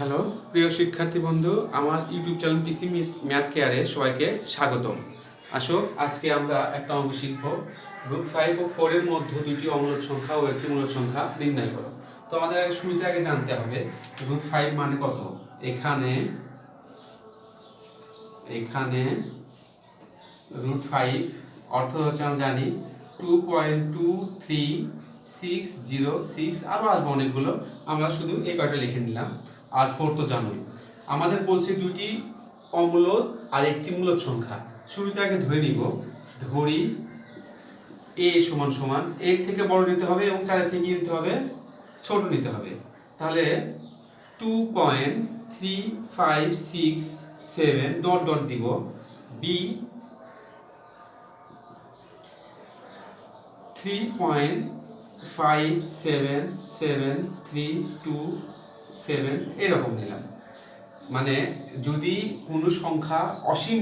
Hello, প্রিয় শিক্ষার্থী বন্ধু, আমার ইউটিউব চ্যানেল পিসি ম্যাথ কেয়ারে সবাইকে স্বাগতম। আসো, আজকে আমরা একটা অঙ্ক শিখব। গ্রুপ ফাইভ ও ফোরের মধ্যে দুটি অমূলক সংখ্যা ও একটি মূলক সংখ্যা নির্ণয় করো। তো আমাদের শুরুতে আগে জানতে হবে, গ্রুপ ফাইভ মানে কত? এখানে এখানে রুট ফাইভ অর্থ হচ্ছে আমরা জানি two point two three six zero six আরও আসবে অনেকগুলো। আমরা শুধু এই কয়টা লিখে নিলাম। আর ফোর তো জানোই। আমাদের বলছে দুটি অমূলক আর একটি মূলক সংখ্যা। শুরুতে আগে ধরে নিব। ধরি এ সমান সমান, এর থেকে বড় নিতে হবে এবং চারের থেকে নিতে হবে, ছোট নিতে হবে। তাহলে two point three five six seven dot dot দিব। B three point five seven seven three two seven এরকম নিলাম। মানে যদি কোনো সংখ্যা অসীম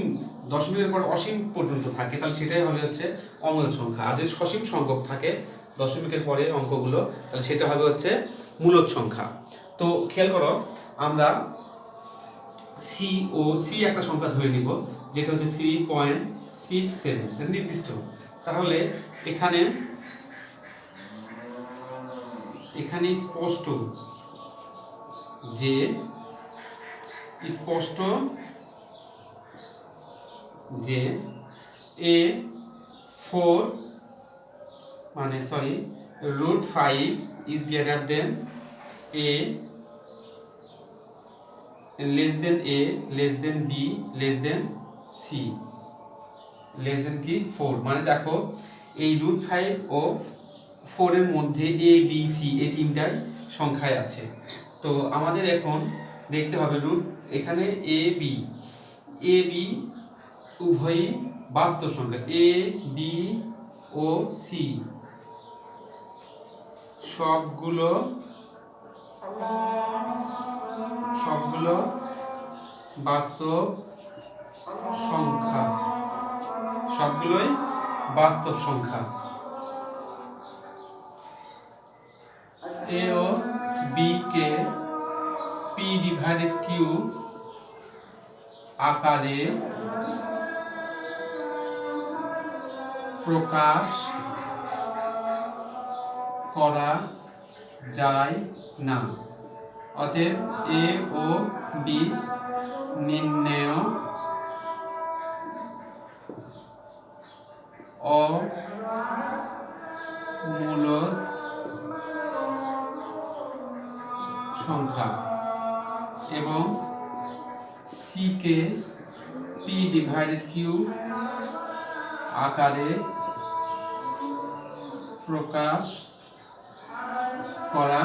দশমিকের পর অসীম পর্যন্ত থাকে, তাহলে সেটাই হবে হচ্ছে অমূলক সংখ্যা। আর যদি সসীম সংখ্যক থাকে দশমিকের পরে অঙ্কগুলো, তাহলে সেটা হবে হচ্ছে মূলক সংখ্যা। তো খেয়াল করো, আমরা সি ও সি একটা সংখ্যা ধরে নিব, যেটা হচ্ছে থ্রি পয়েন্ট সিক্স সেভেন নির্দিষ্ট। তাহলে এখানে এখানে স্পষ্ট যে স্পষ্ট যে এ ফোর মানে sorry, root five is greater than A, less than A, less than B, less than C. Less than কি? ফোর। মানে দেখো, এই রুট ফাইভ ও ফোরের মধ্যে এ, বি, সি, এই তিনটাই সংখ্যায় আছে। তো আমাদের এখন দেখতে হবে রুট এখানে এ বি এ বি উভয়ই বাস্তব সংখ্যা। এ বি ও সি সবগুলো সবগুলো বাস্তব সংখ্যা। সবগুলোই বাস্তব সংখ্যা। এ ও বি কে পি ডিভাইডেড কিউ আকারে প্রকাশ করা যায় না। অতএব এ ও বি নির্ণয় অমূলক সংখ্যা। এবং সি কে পি ডিভাইডেড কিউ আকারে প্রকাশ করা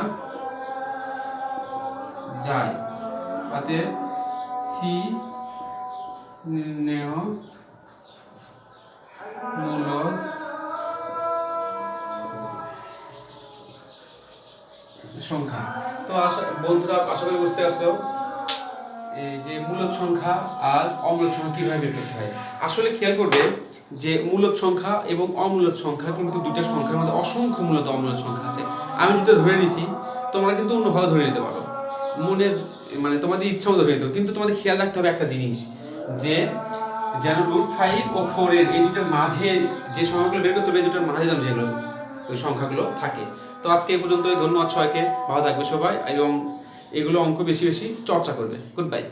যায়। অতএব সি নির্ণয় মূলক সংখ্যা। তো আশা বন্ধুরা, আশা করি বুঝতে পারছ। যে মূলক সংখ্যা আর অমূলক সংখ্যা কীভাবে বের করতে হয়? আসলে খেয়াল করবে যে মূলক সংখ্যা এবং অমূলক সংখ্যা কিন্তু দুইটা সংখ্যার মধ্যে অসংখ্য মূলত অমূলক সংখ্যা আছে। আমি যদি ধরে নিছি, তোমরা কিন্তু অন্যভাবে ধরে নিতে পারো। মনে মানে তোমাদের ইচ্ছা মতো ধরে নিতে কিন্তু তোমাদের খেয়াল রাখতে হবে একটা জিনিস, যে যেন রুট ফাইভ ও ফোরের এই দুটোর মাঝে যে সংখ্যাগুলো বের করতে হবে, এই দুটোর মাঝে যেন যেগুলো ওই সংখ্যাগুলো থাকে। তো আজকে এই পর্যন্তই, ধন্যবাদ সবাইকে। ভালো থাকবে সবাই, এবং এগুলো অঙ্ক বেশি বেশি চর্চা করবে। Good bye